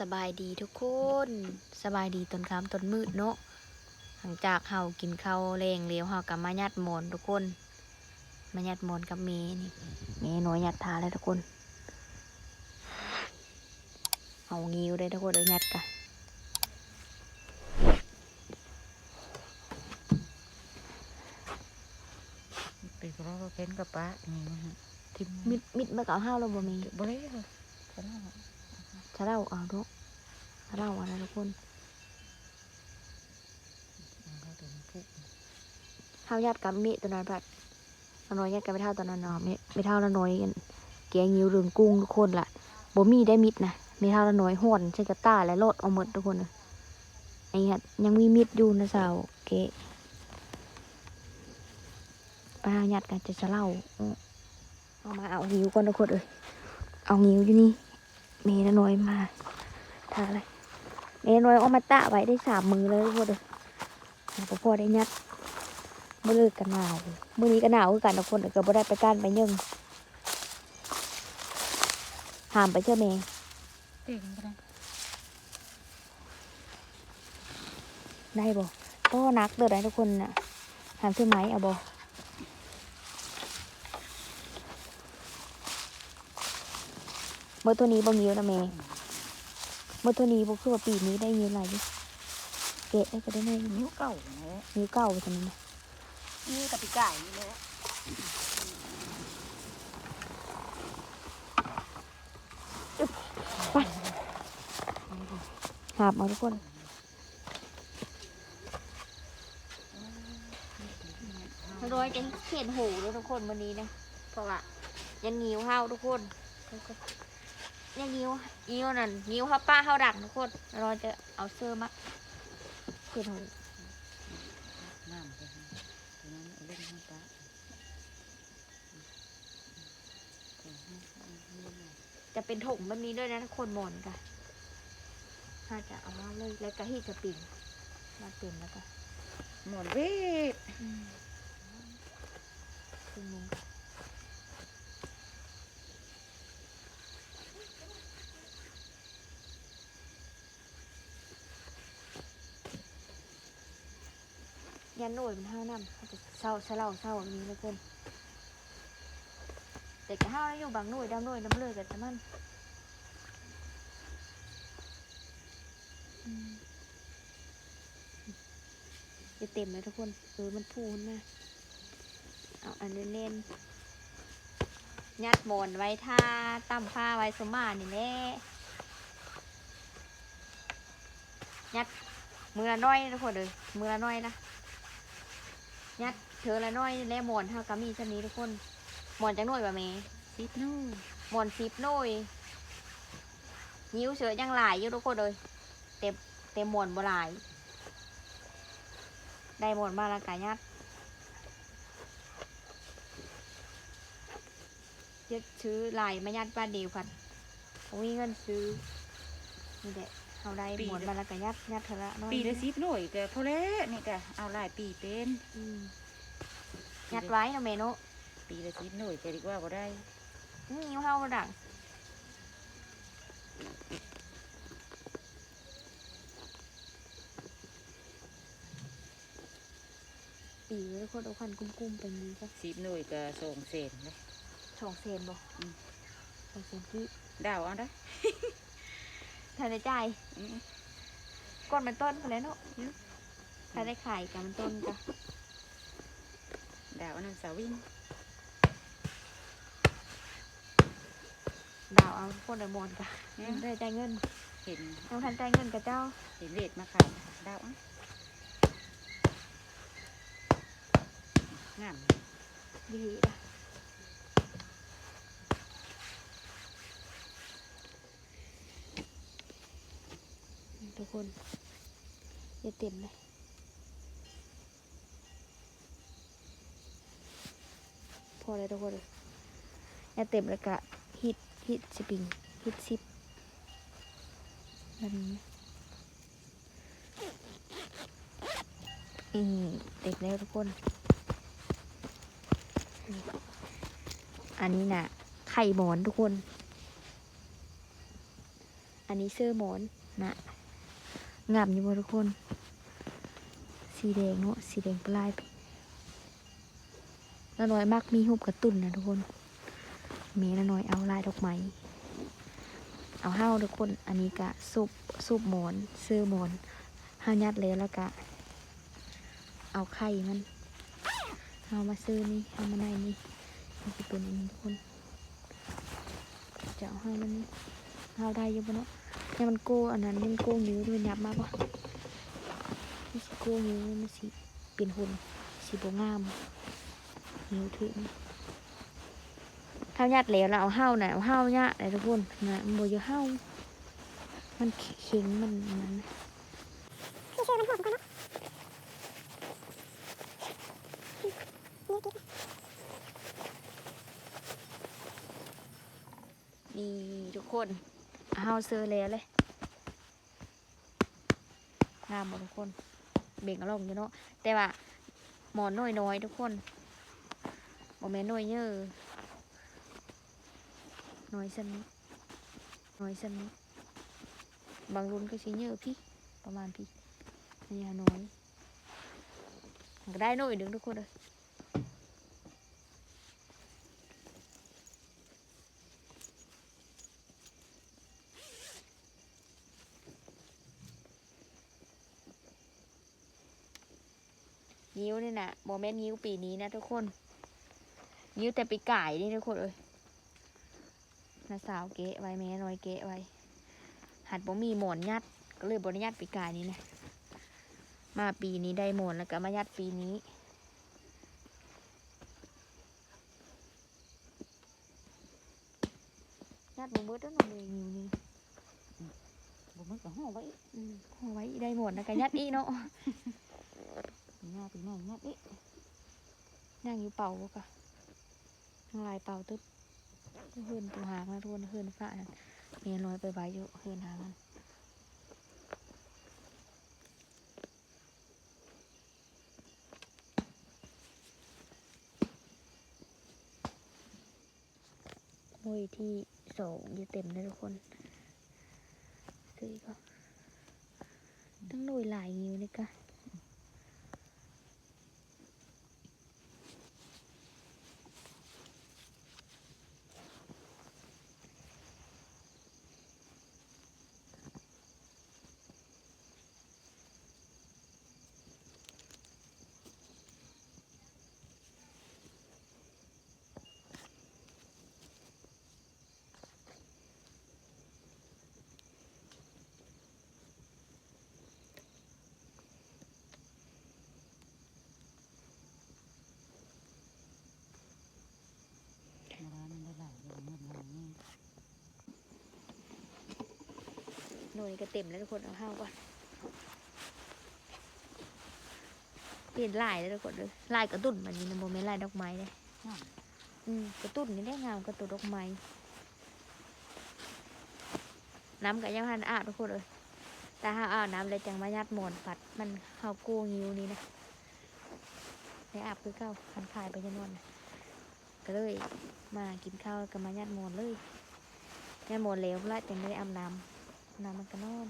สบายดีทุกคนสบายดีตอนค่ำตอนมืดเนาะหลังจากเฮากินข้าวแรงเลี้ยวเฮากับมายัดหมอนทุกคน มายัดหมอนกับเมนี่เมน้อยยัดทาเลยทุกคนเอางิ้วได้ทุกคนเดี๋ยวยัดกันปีกเราเพ้นกับปะนี่นะฮะทิมมิดมิดมาเก่าห้าวเราบ่มีบ่ได้เลยขนาดชะเล่าเอาทุกชะเล่าอะไรทุกคนเขาถึงพุกเฮายัดกับเมตัวนั้นพัดเอาน้อยยัดกับไม่เท่าตอนนั้นเนาะไม่ไม่เท่าละน้อยกันแกงงิ้วเรืองกุ้งทุกคนล่ะบ่มีได้มิดนะไม่เท่าละน้อยห่อนใช้กระต้าและโลดเอาหมดทุกคนเลยไอ้เหี้ยยังมีมิดอยู่นะสาวเกะปลายัดกันจะจะเล่าเอามาเอางิ้วก่อนทุกคนเลยเอางิ้วอยู่นี่ เมละน้อยมาทาอะไรเมละน้อยเอามาตะไว้ได้สามมือเลยทุกคนเลยแล้วพอได้ยัดมื่อเลิกกันหนาวมื่อนี้ก็หนาวคือกันทุกคนแต่ก็บ่ได้ไปก้านไปยังหามไปเชื่อเมย์เต่งกันนะได้บ่ก็นักเด้อได้ทุกคนน่ะหามเชื่อไหมเอาบ่ เมื่อตัวนี้บ่มีแล้วนะเมย์เมื่อตัวนี้บ่คือว่าปีนี้ได้มีอะไรอยู่เกะได้ก็ได้ไหมนิ้วเก่าแหละนิ้วเก่าไปทำไมนะนิ้วกับปีไก่นี่แหละหาบเอาทุกคนโดยจะเขียนหูแล้วทุกคนวันนี้นะ เพราะว่ายังงิ้วเฮาทุกคน ยังงิ้วงิ้วนั่นงิ้วเฮาป้าเฮาดักทุกคนเราจะเอาเสื้อมาเขียนหูน้ำไปให้ตอนนั้นเอาเล่นให้ปะจะเป็นถงแบบนี้ด้วยนะทุกคนหมอนกันถ้าจะเอามาเลยแล้วก็ฮีดสปริงมาเต็มแล้วก็หมดเวท อืมคือมุม ยันหน่วยมันห้าน้ำเขาจะเศร้าเศร้าเศร้าอย่างนี้เลยเกินแต่ก็ห้าวแล้วอยู่บางหน่วยดำหน่วยน้ำเลือดกับแต่มันอืมจะเต็มเลยทุกคนเออมันพูนมากเอาอันเน้นๆยัดหมอนไว้ท่าตั้มผ้าไว้สมานี่แหละยัดมือละน้อยทุกคนเลยมือละน้อยนะ ยัดเธอละน้อยและหมอนเท่ากับมีชั้นนี้ทุกคนหมอนจังหน่วยบะเมซิดนู่นหมอนสิบหน่วยยิ้วเสือยังหลายอยู่ทุกคนเลยเต็มเต็มหมอนบ่หลาย ได้หมอนมาและกายัดจะซื้อลายมายัดบ้านเดียวกันผมมีเงินซื้อนี่แหละ เอาได้หมดมาแล้วก็ยัดยัดเถอะละน้อยปีละสิบหน่วยก็พอแล้วนี่ก็เอาหลายปีเป็นอืมยัดไว้นะเมนูปีละสิบหน่วยก็ดีกว่าบ่ได้นี่ยิ้วเข้าดังปีเลยคนเอาควันกุ้มๆไปนี้ก็สิบหน่วยก็ส่งเศษเลยสองเซนบ่อืมสองเซนที่ดาวเอาได้ ถ้าได้จ่ายอืมก้อนมันต้นไปแล้วเนาะถ้าได้ขายกับมันต้นก็ดาวอันนั้นสาวินดาวเอาคนละหมอนกันอืมได้จ่ายเงิน เห็นเอาทันจ่ายเงินกับเจ้า เห็นเวทมาขายดาวเอะงามดีนะ คนอย่าเต็มเลยพอเลยทุกคนอย่าเต็มแล้วก็ฮิตฮิตสปริงฮิตซิปแบบนี้อืมเต็มแล้วทุกคน อันนี้น่ะไข่หมอนทุกคน อันนี้เสื้อหมอนนะ งามอยู่บ่ทุกคน สีแดงเนาะสีแดงปลายล้วน้อยมักมีรูปกระตุ่นนะทุกคนเมละน้อยเอาลายดอกไม้เอาห้าวทุกคน อันนี้กะซุปซุปหมอนเสื้อหมอนห้าวยัดเลยแล้วกะ เอาไข่มันเอามาซื้อนี่เอามาในนี่มันจะเป็นอันนี้ทุกคนจะเอาให้มันเอาได้ยังบ่เนาะ นี่มันโก้อันนั้นมันโก้นิ้วด้วยยับมากปะมันสิโก้นิ้วมันสิเป็นหุ่นสิบงามนิ้วถึงข้าวยัดแล้วแล้วเอาห้าวน่ะเอาห้าวเนี่ยทุกคนนะมันโบเยอะห้าวมันเข็งมันมันคือชื่อมันหอมกันเนาะนี่ทุกคน เอาห้าวเซอร์แล้วเลยงามหมดทุกคน เบ่งอารมณ์อยู่เนาะแต่ว่าหมอนน้อยน้อยทุกคนโมเมนน้อยเยอะน้อยสันนี้น้อยสันนี้บางรุ่นก็ใช้เยอะพี่ประมาณพี่นนี้น้อยก็ได้น้อยหนึ่งทุกคนเลย นิ้วนี่นะโมเมนนิ้วปีนี้นะทุกคนนิ้วแต่ปีก่ายนี่ทุกคนเอ้ยน้าสาวเกะไว้แม่น้อยเกะไว้ หัดบ่มีหมอนยัดก็เลยบริยัดปีกายนี้นะมาปีนี้ได้หมอนแล้วก็มายัดปีนี้ยัดบ่เบิดแล้วหน่อยเลยนิ้วนี่บ่มันก็ห่อไว้อืมเอาไว้ได้หมอนแล้วก็ยัดอีกเนาะปีห น้าปีหน้างัดอีกย่างอยู่เป่าบ่กะทั้งลายเป่าตึ๊บเฮือนตัวหางนะทุกคนเฮือนฟ้านั่นเมียน้อยไปใบอยู่เฮือนหางมันโอ้ยที่สองอยู่เต็มเลยทุกคนซื้อก็ตั้งหน่วยหลายงิ้วนี่กะ มาร้านมันได้หลายอย่างเงินมานี่ หน่วยก็เต็มแล้วทุกคนเอาข้าวก่อนเปลี่ยนลายแล้วทุกคนเลยลายกระตุ้นมันนี่นะโมเมนต์ลายดอกไม้เลยน้าอืมกระตุ้นนี่ได้งามกระตุ้นดอกไม้น้ำกับยังพันอาบทุกคนเลยแต่ถ้าอาบน้ำเลยจังมายัดหมอนปัดมันเข้ากู้งิ้วนี่นะได้อาบคือเก้าคันขายไปจะนอนนะก็เลยมากินข้าวกับมายัดหมอนเลยยัดหมอนเหลวแล้วจังได้อาบน้ำ น้ำมันก็นอน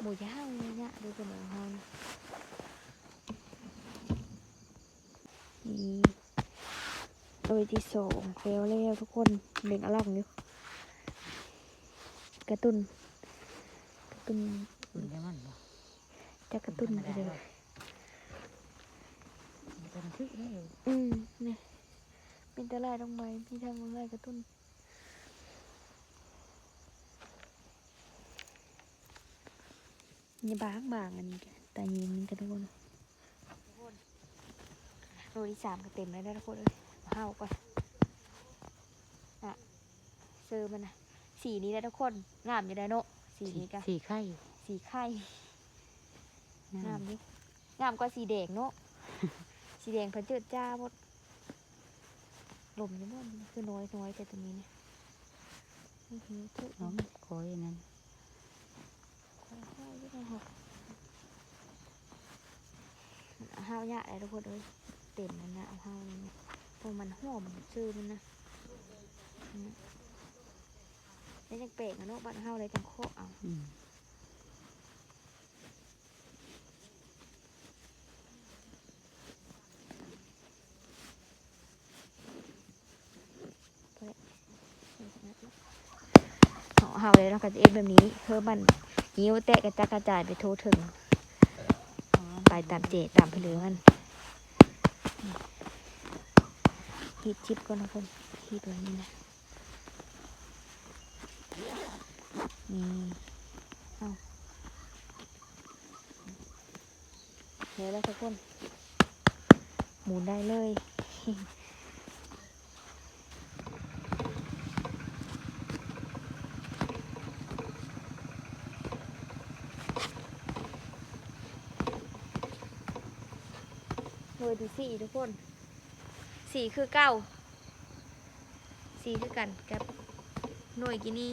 หมูย่างเลยเนี่ยดูเป็นหมูฮอนนี่โดยที่สองเฟลแล้วทุกคนเบ่งอล่องอยู่กระตุนกระตุนคุณจะมันบ่จะกระตุนไปเลย มันเป็นได้อยู่อืมเนี่ยเป็นตะไลายตรงไม้พี่ทางตรงไลกระตุ้นนี่บางบางอันนี้จ้ะตายิงกันทุกคนโรยที่สามก็เต็มแล้วนะทุกคนเลยห้าวก่อนอะเซอร์มันนะสีนี้นะทุกคนงามอยู่ได้เนาะสีนี้กันสี่ไข่สีไข่งามดิงามกว่าสีแดงเนาะ สีแดงเพันเจิดจ้าหมดลมอยังมันคือน้อยน้อยแต่ตรงนี้เนี่ยอื้อหือเถอะำน้องคอยนั้นค่อยๆยังไงหกหห้าวเนี่ยอะไรทุกคนเอ้ยเต็มแล้วนะเอาห้าวนี่นะเพราะมันหอมชื่อมันนะอืมแล้วยังเปรกนะเนาะบ้านห้าวเลยจังโคกเอา อืม เอาเลยเราก็จะเอ็ดแบบนี้เพื่อมันยิ้วแตะกระจัดกระจายไปโทษถึง ไปตามเจตามไปเลยมันฮีดชิปก่อนนะคนฮีดไว้นี่นะนี่เอาเดี๋ยวแล้วทุกคนหมุนได้เลย โดยที่สี่ทุกคนสี่คือเก้าสี่คือกันกับหน่วยกินี่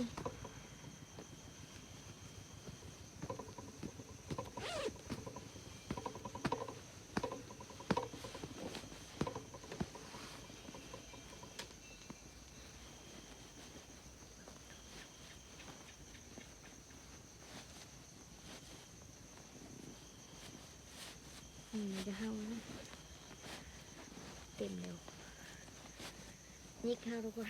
อืมจะเข้านะ เต็มแล้วนี่ค่ะทุกคน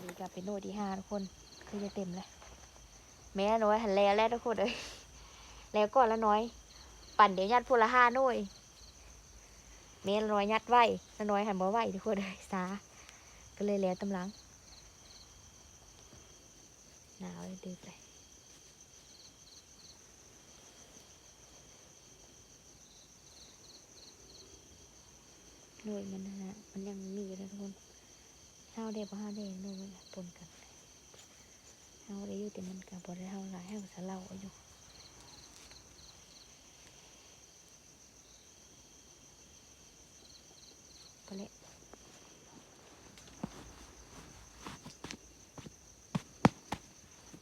น่นนี่ก็เป็นโน่นที่ห้าทุกคน คือจะเต็มแล้วแม่น้อยหันแล้วแล้วทุกคนเอ้ยแล้วก่อนละน้อย ปั่นเดี๋ยวยัดพูละห้าหน่วยแม่น้อยยัดไว้ละน้อยหันบ่ไหวทุกคนเอ้ยซาก็เลยแล้วตำหลังหนาวเลยดื้อไปหน่วยมันนะฮะมันยังมีอยู่นะทุกคนาวได้บ่ห้าวได้นู่นมันปนกันห้าได้อยู่แต่มันกับบ่ได้ห้าหลายห้าสะเล่าอยู่ก็เลย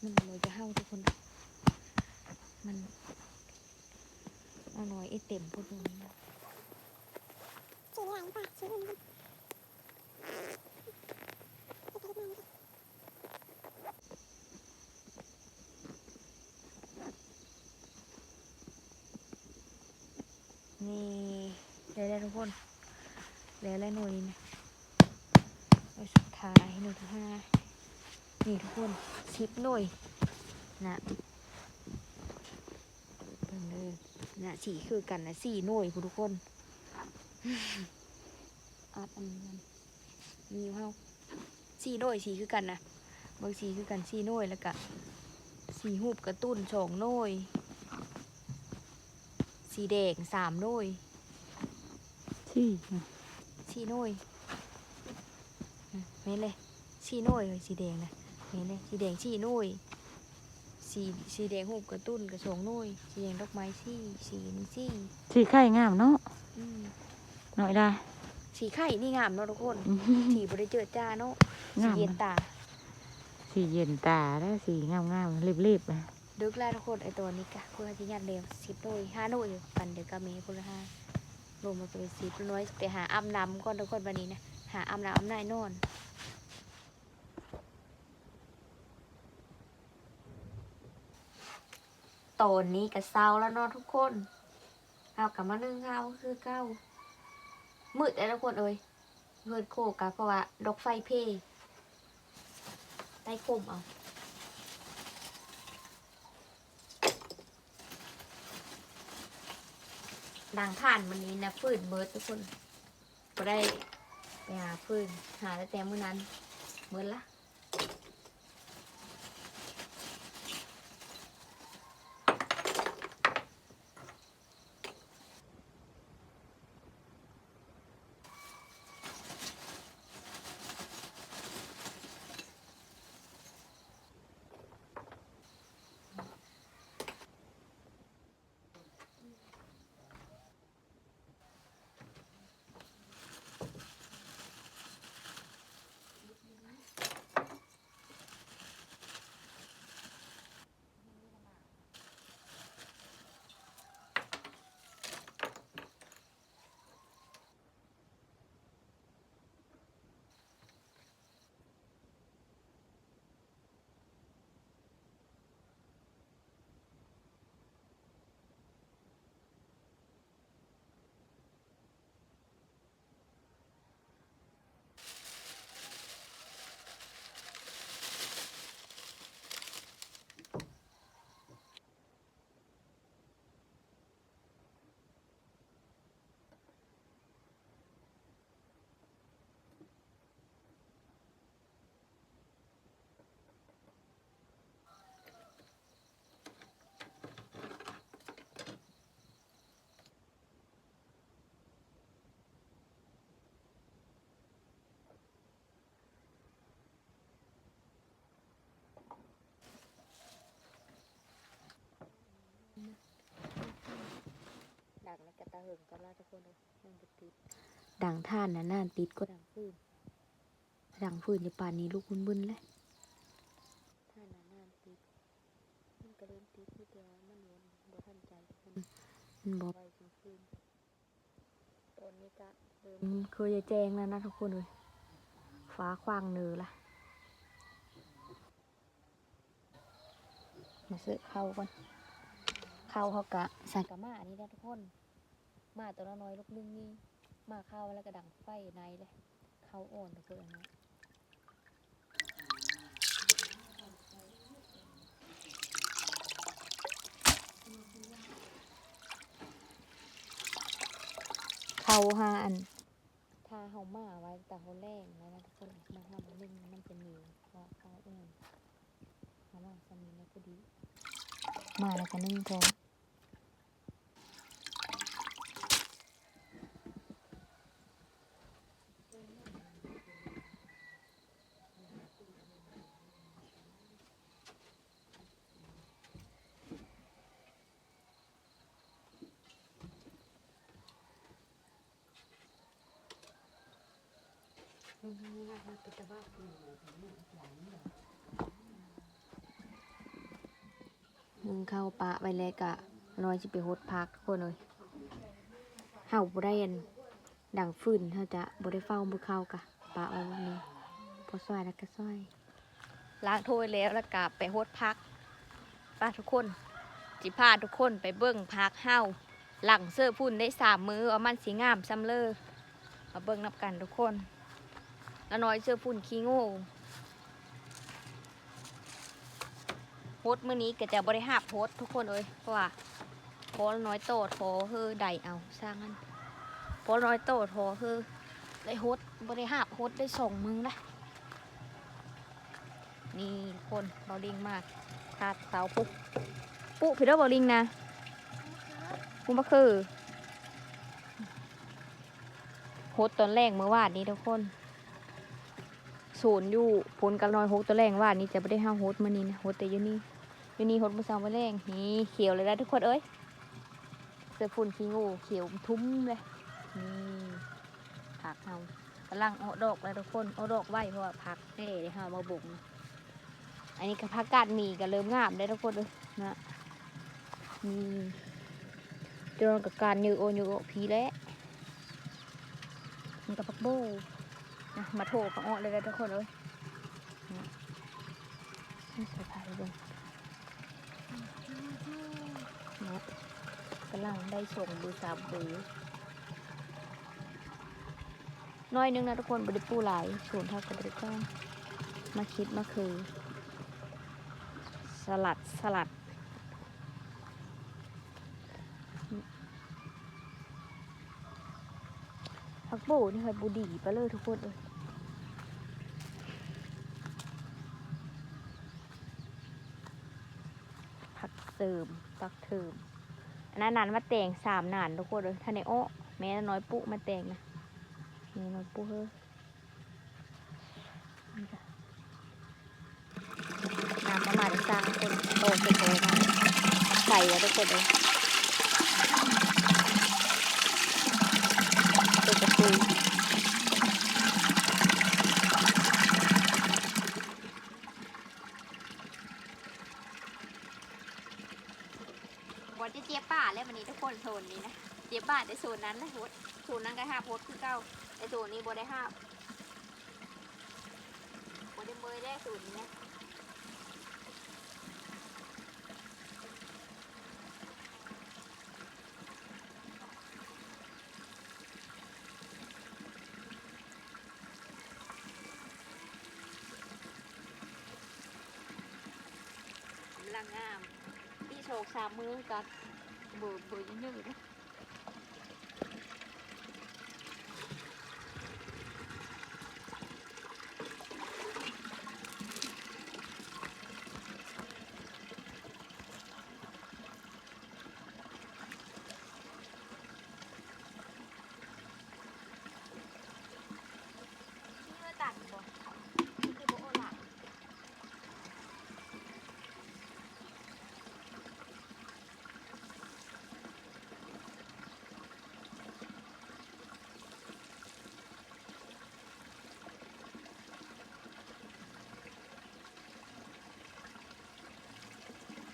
มันเลยจะห้าทุกคน มันเอาหน่อยไอเต็มพูดตรงนี้นะสีเหลืองป่ะสีเหลือง นี่ได้แล้วทุกคน แล้วแล้วหน่วยนะหน่วยสุดท้ายหน่วยที่ห้านี่ทุกคนสิบหน่วยนะเบิ่งเลยนะสีคือกันนะสี่หน่วยคุณทุกคนอาดอันนี้มีอยู่เฮาสี่หน่วยสีคือกันนะเบางสีคือกันสี่หน่วยแล้วก็สีหูบกระตุ้นสองหน่วยสีแดงสามหน่วยที่ สีหน่วยอะเห็นเลยสีหน่วยเลยสีแดงนะเห็นเลยสีแดงสีหน่วยสีสีแดงหูบกระตุ้นกระสองหน่วยสีแดงดอกไม้สีสีนี่สีที่ไข่งามเนาะอืมหน่อยได้สีไข่นี่งามเนาะทุกคนอืมสีบริเจอจ้าเนาะสีงามเย็นตา สีเย็นตาแล้วสีงามงามๆรีบๆอะดึกแล้วทุกคนไอตัวนี้กะเพื่อที่ยัดเร็วสิบหน่วยห้าหน่วยอยู่ปันเดี๋ยวก็มีคนละห้า รวมมาเป็นสิบหน่วยไปหาอาน้ำก่อนทุกคนวันนี้นะหาอาน้ำอาน้ำนอนตอนนี้กับเศร้าแล้วเนาะทุกคนเอากลับมานึ่งข้าวคือเก้ามืดแล้วทุกคนเอ้ยเพื่อนโคกะเพราะว่าดอกไฟเพใต้คมเอา ดังผ่านวันนี้นะฟืชเบิร์ดทุกคนก็ได้ไปหาฟืชหาแต่แต่เมื่อนั้นเบิร์ดละ หิงกันแล้วทุกคนเลยยังบ่ติดดังท่านนะน่านติดก็ดังฟืนดังฟืนในป่านนี้ลูกบุญบุญเลยท่านนะน่านติดมันก็เริ่มติดที่ตัวมันวนบ่ทันใจมันมันบ่ไปจนคืนตอนนี้ก็เริ่มเคยจะแจ้งแล้วนะทุกคนเลยฟ้าควางเนือละมาซื้อเข้าวก่อนเข้าวเขากะใส่กะมาอันนี้นะทุกคน มาตัวน้อยๆลูกนึงนี่มาเข้าวแล้วก็ดังไฟในเลยเข้าวอ่อนตัวเกินนะเข้าวหาอันถ้าเฮามาไว้แต่เขาแรงแล้วนะทุกคนมาทำนึ่งมันจะมีว่าข้าวอ่อนเอามาสมีแล้วก็ดี มาแล้วก็นึ่งพร้อม มึงเข้าปะไปเลยกะน้อยจะไปโฮดพักคนเลยเห่าบ่ได้อันดังฟืนเฮาจะบ่ได้เฝ้ามือเข้ากะปะไว้วันนี้พอซอยแล้วก็ซอยล้างถ้วยแล้วแล้วก็ไปโฮดพักป้าทุกคนจิพาทุกคนไปเบิ้งพักเฮาหลังเสื้อพุ่นได้สามมือเอามันสีงามซ้ำเลอมาเบิ้งนับกันทุกคน ล้วน้อยเสื้อพุ่นขี้โง่โพสมื้อนี้ก็จะบริหารโพสทุกคนเอ้ยเพราะว่าโพสน้อยโตโทเฮือใดเอาสร้างกันโพสน้อยโตโทเฮือได้โฮสบริหารโพสได้ส่งมึงละนี่คนบาลิงมากคาดเสาปุ๊บปุ๊ผิดแล้วเบาลิงนะปุ๊มาคือโฮสตอนแรกเมื่อวานนี้ทุกคน ศูนย์อยู่ผลกับน้อยโฮตัวแรกว่านี้จะไม่ได้ห้าโฮสต์มื่อนี้นะโฮสต์แต่ยูนี่ยูนี่หดมือสาวมาแรงนี่เขียวเลยนะทุกคนเอ้ยเสื้อฝุ่นขี้งูเขียวทุ้มเลยนี่ผักเฮากำลังเอดอกแล้วทุกคนเอดอกไว้เพราะว่าผักเน่ได้เฮามาบุกอันนี้ก็ผักกาดหมีก็เริ่มงามได้ทุกคนเลยนะนี่เจอกับการยืโอยืโอพีแล้วมันกับผักโบ มาโถกับอ้อเลยนะทุกคนเอ้ยนี่ใส่ผ้าเลยเบิ่งเนะกำลังได้ส่งดูสามบือน้อยนึงนะทุกคนบริปูหลายส่วนเท่ากับบริก้อนมาคิดมาคือ สลัดสลัดผักโบนี่ค่ะบูดีไปเลยทุกคนเลย ผักเสริมตักเทิมอันนั้นนานมาแต่งสามนานทุกคนเลยท่านในโอ้แม่น้อยปุ๊มาแต่งนะนี่น้อยปุ๊เฮ้ยนี่จ้ะน้ำประมาณสร้างคนโตเป็นโตมาใส่แล้วทุกคนเลยตัวกระปุยบอจะเจี๊ยบป่าแล้ววันนี้ทุกคนโซนนี้นะ เจี๊ยบป่าในโซนนั้นนะโพส โซนนั้นก็ห้าโพสคือเก้าในโซนนี้บได้ห้าบได้เมยได้โซนนี้นะกำลังงามพี่โชคสามมือกับเบื่อเบื่อยืดๆนะนี่มาตัดบ่นี่คือบ่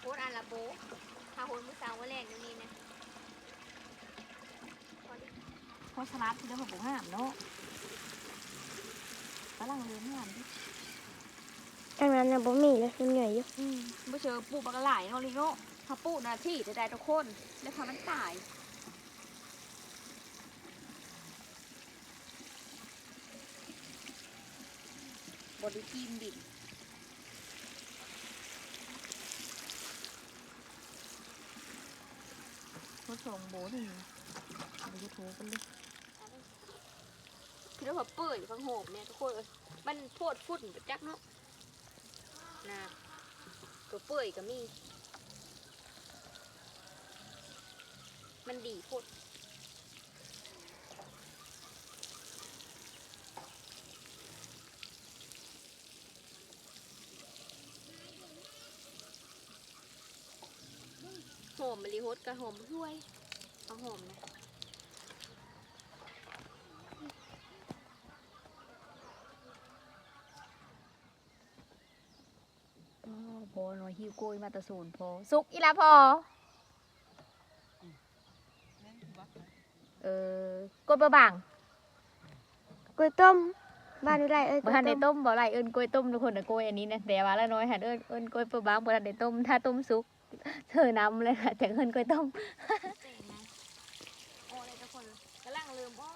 โอหลัก ละโบะพาคนมือสาวว่าแรงเดี๋ยวนี้นะพอดีพอสลัดที่เดี๋ยวผมบอกห้ามเนาะกำลังเลี้ยงห้ามดิทางนั้นน่ะบ่มีเลยมันเหนื่อยอยู่อืมไม่เจอปูปลากระไหลเนาะลิโน่ถ้าปูนาที่จะได้ทุกคนแล้วพามันตายบไดิกินดินทด สองโบนี่เอาไปยูทูกันเลยคือเราเปื่อยฟังโหมเนี่ยทุกคนเอ้ยมันโพดฟุ่นจักเนาะนะตัวเปื่อยก็มี มันดีโพด อมมะลิฮดกับหอมห้วยเอาหอมนะอ๋อพอหน่อยหิวโกยมาแตะสูนพอ สุกอีละพอแม่นวัดนะเออกดบะบังกล้วยต้มบ้านนี่ไรเอ้ยกบ่ล้วยทันได้ต้มต้มบ่ไรเอิ้นกล้วยต้มทุกคนนะกล้วยอันนี้นะแต่ว่าละน้อยหันเอิ้นเอิ้นกล้วยบะบังบ่ทันได้ต้มถ้าต้มสุก เธอนำเลยค่ะจากเอิ้นกล้วยต้มโอ้เลยทุกคนกำลังลืมโอ้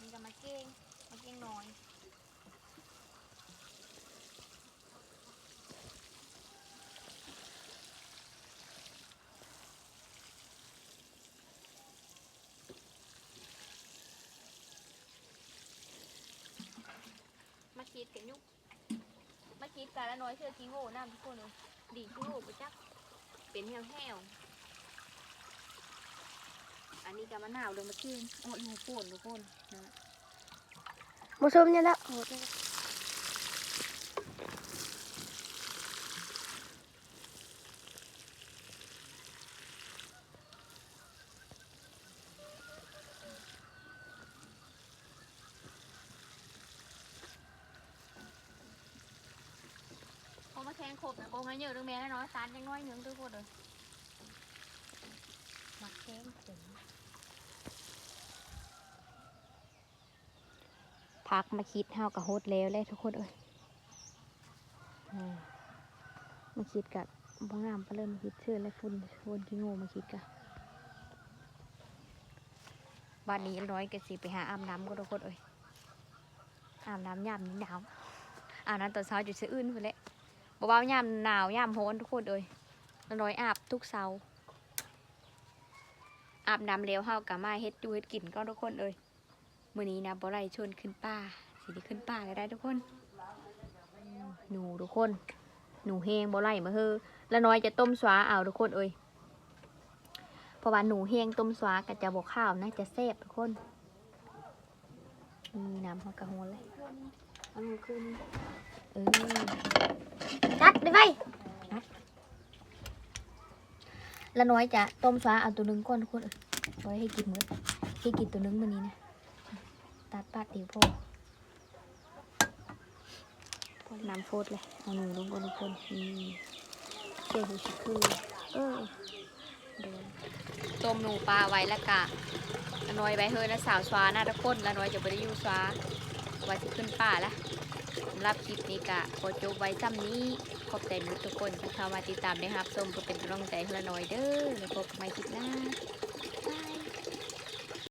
มันจะมาเก้งมาเก้งน้อยมาคิดกันยุกมาคิดกันละน้อยเชื่อขี้โง่น้ำทุกคนเลย ดีขี้โง่ไจักเป็นแห้วๆ อันนี้ก็มะนาวเลยมาเก้นโอ้ยหูป่นทุกคนนะมาชมเนี่ยละโอ้ย พอมาแทงขบนะโกงให้ เยอะเรื่อแม่น้อยตานยังน้อยหนึ่งทุกคนเลยมาแทงถึงพักมาคิดเฮากับโฮดแล้วเลยทุกคนเอ้ยมาคิดกับบ้งามไปเลยมาคิดเชื่อและฝุ่นฝุ่นที่โง่มาคิดกับวันนี้ร้อยกสิไปหาอาบน้ำก็ทุกคนเอ้ยอาบน้ำยามนี้หนาวอาบน้ำตอนเช้าจุดเสื้ออื่นคนแหละ บ่เว้ายามหนาวยามโหนทุกคนเอ้ยน้อยอาบทุกเช้าอาบน้ำแล้วเฮากะมาเฮ็ดอยู่เฮ็ดกินก็ทุกคนเอ้ยมื้อนี้นะบ่ได้ชวนขึ้นป่าสิได้ขึ้นป่าแล้วได้ทุกคน หนูทุกคน หนูแฮงบ่ไล่มาเฮอแล้วน้อยจะต้มสวาเอาทุกคนเอ้ยเพราะว่าหนูแฮงต้มสวาก็จะบ่ข้าวนะจะแซ่บทุกคนนี่น้ำเฮากะโหนเลยเอาลงคืน เออตัดได้ไว้แล้วน้อยจะต้มฟ้าเอาตัวหนึงก่อนทุกคนไว้ให้กินมื้อให้กินตัวหนึงมื้อนี้นะตัดปาดเดียวพอพอน้ำโฟดเลยเอาหนูลงก่อนทุกคนนี่เชื่อหูชิคือเออโดนต้มหนูปลาไว้แล้วกะละน้อยไว้เฮ้ยแล้วสาวสวานะทุกคนละน้อยจะไปได้อยู่สวาไว้ที่ขึ้นป่าละสำหรับคลิปนี้กะขอจบไว้ซ้ำนี้ ขอบใจมุกทุกคนที่เข้ามาติดตามนะครับชมก็เป็นกำลังใจให้ละน้อยเด้อแล้วพบกันใหม่คลิปหน้า